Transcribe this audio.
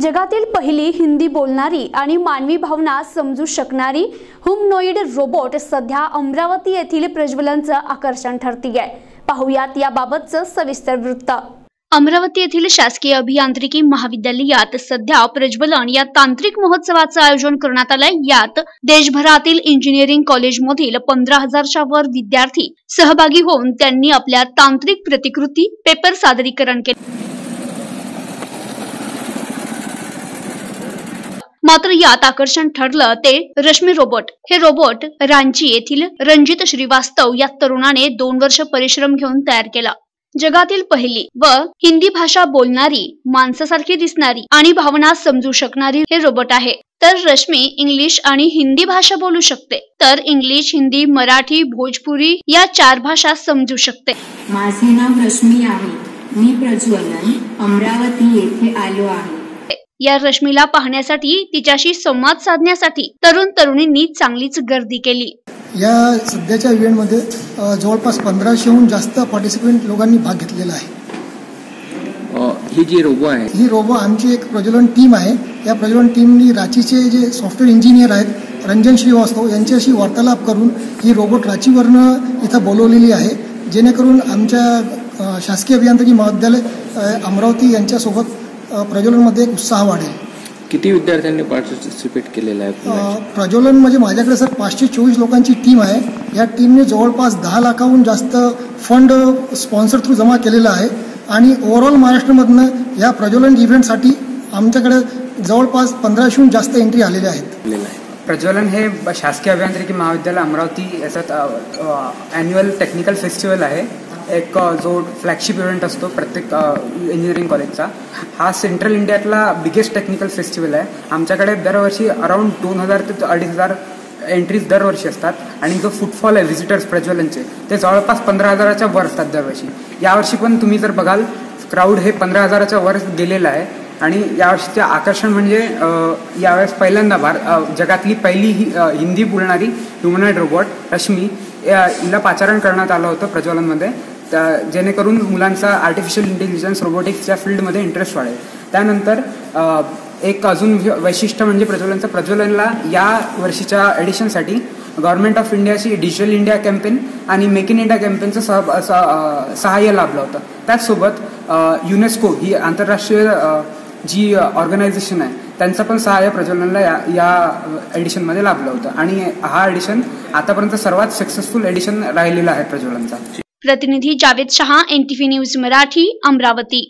जगातील पहिली हिंदी बोलणारी आणि मानवी भावना समजू शकणारी हुमनोईड रोबोट सध्या अमरावती येथील प्रज्वलनचं आकर्षण ठरतीये. पाहुयात याबाबतचं सविस्तर वृत्त. अमरावती येथील शासकीय अभियांत्रिकी महाविद्यालयात सध्या प्रज्वलन या तांत्रिक महोत्सवाचं आयोजन करण्यात आलंय. यात देशभरातील इंजिनिअरिंग कॉलेजमधील पंधरा हजारच्या वर विद्यार्थी सहभागी होऊन त्यांनी आपल्या तांत्रिक प्रतिकृती पेपर सादरीकरण केले. मात्र यात आकर्षण ठरलं ते रश्मी रोबोट. हे रोबोट रांची येथील रणजित श्रीवास्तव या तरुणाने दोन वर्ष परिश्रम घेऊन तयार केला. जगातील पहिली व हिंदी भाषा बोलणारी माणसासारखी दिसणारी आणि भावना समजू शकणारी हे रोबोट आहे. तर रश्मी इंग्लिश आणि हिंदी भाषा बोलू शकते. तर इंग्लिश हिंदी मराठी भोजपुरी या चार भाषा समजू शकते. माझे नाव रश्मी आहे. मी प्रज्वलन अमरावती येथे आलो आहे. या रश्मीला पाहण्यासाठी तिच्याशी संवाद साधण्यासाठी तरुण तरुणींनी चांगलीच गर्दी केली. या सध्याच्या इव्हेंटमध्ये जवळपास पंधराशेहून जास्त पार्टिसिपेंट लोकांनी भाग घेतलेला आहे. ही जी रोबो आहे. ही रोबो आमची एक प्रज्वलन टीम आहे. या प्रज्वलन टीमनी रांचीचे जे सॉफ्टवेअर इंजिनियर आहेत रंजन श्रीवास्तव यांच्याशी वार्तालाप करून ही रोबोट रांचीवरनं इथं बोलवलेली आहे. जेणेकरून आमच्या शासकीय अभियांत्रिकी महाविद्यालय अमरावती यांच्यासोबत प्रज्वलनमध्ये एक उत्साह वाढेल. किती विद्यार्थ्यांनी पार्टिसिपेट केलेलं आहे? प्रज्वलन म्हणजे माझ्याकडे सर पाचशे चोवीस लोकांची टीम आहे. या टीमने जवळपास दहा लाखाहून जास्त फंड स्पॉन्सर थ्रू जमा केलेला आहे. आणि ओव्हरऑल महाराष्ट्रामधनं या प्रज्वलन इव्हेंटसाठी आमच्याकडे जवळपास पंधराशेहून जास्त एंट्री आलेल्या आहेत. प्रज्वलन हे ब- शासकीय अभियांत्रिकी महाविद्यालय अमरावती याच्यात ॲन्युअल टेक्निकल फेस्टिवल आहे. एक जो फ्लॅगशिप इव्हेंट असतो प्रत्येक इंजिनिअरिंग कॉलेजचा हा सेंट्रल इंडियातला बिगेस्ट टेक्निकल फेस्टिवल आहे. आमच्याकडे दरवर्षी अराऊंड दोन हजार ते अडीच हजार एंट्रीज दरवर्षी असतात आणि जो फुटफॉल आहे व्हिजिटर्स प्रज्वलनचे ते जवळपास पंधरा हजाराच्या वर असतात दरवर्षी. यावर्षी पण तुम्ही जर बघाल क्राऊड हे पंधरा हजाराच्या वर गेलेलं आहे आणि यावर्षीचे आकर्षण म्हणजे यावेळेस पहिल्यांदा भार जगातली पहिली ही हिंदी बोलणारी ह्युमनॉइड रोबोट रश्मी हिला पाचारण करण्यात आलं होतं प्रज्वलनमध्ये. त्या- जेणेकरून मुलांचा आर्टिफिशियल इंटेलिजन्स रोबोटिक्सच्या फील्डमध्ये इंटरेस्ट वाढेल. त्यानंतर एक अजून वैशिष्ट्य म्हणजे प्रज्वलनचं प्रज्वलनला या वर्षीच्या एडिशनसाठी गव्हर्नमेंट ऑफ इंडियाची डिजिटल इंडिया कॅम्पेन आणि मेक इन इंडिया कॅम्पेनचं सह सहाय्य लाभलं होतं. त्याचसोबत युनेस्को ही आंतरराष्ट्रीय जी ऑर्गनायझेशन आहे त्यांचं पण सहाय्य प्रज्वलनला या या एडिशनमध्ये लाभलं होतं. आणि हा एडिशन आतापर्यंत सर्वात सक्सेसफुल एडिशन राहिलेला आहे प्रज्वलनचा. प्रतिनिधी जावेद शहा एनटीव्ही न्यूज मराठी अमरावती.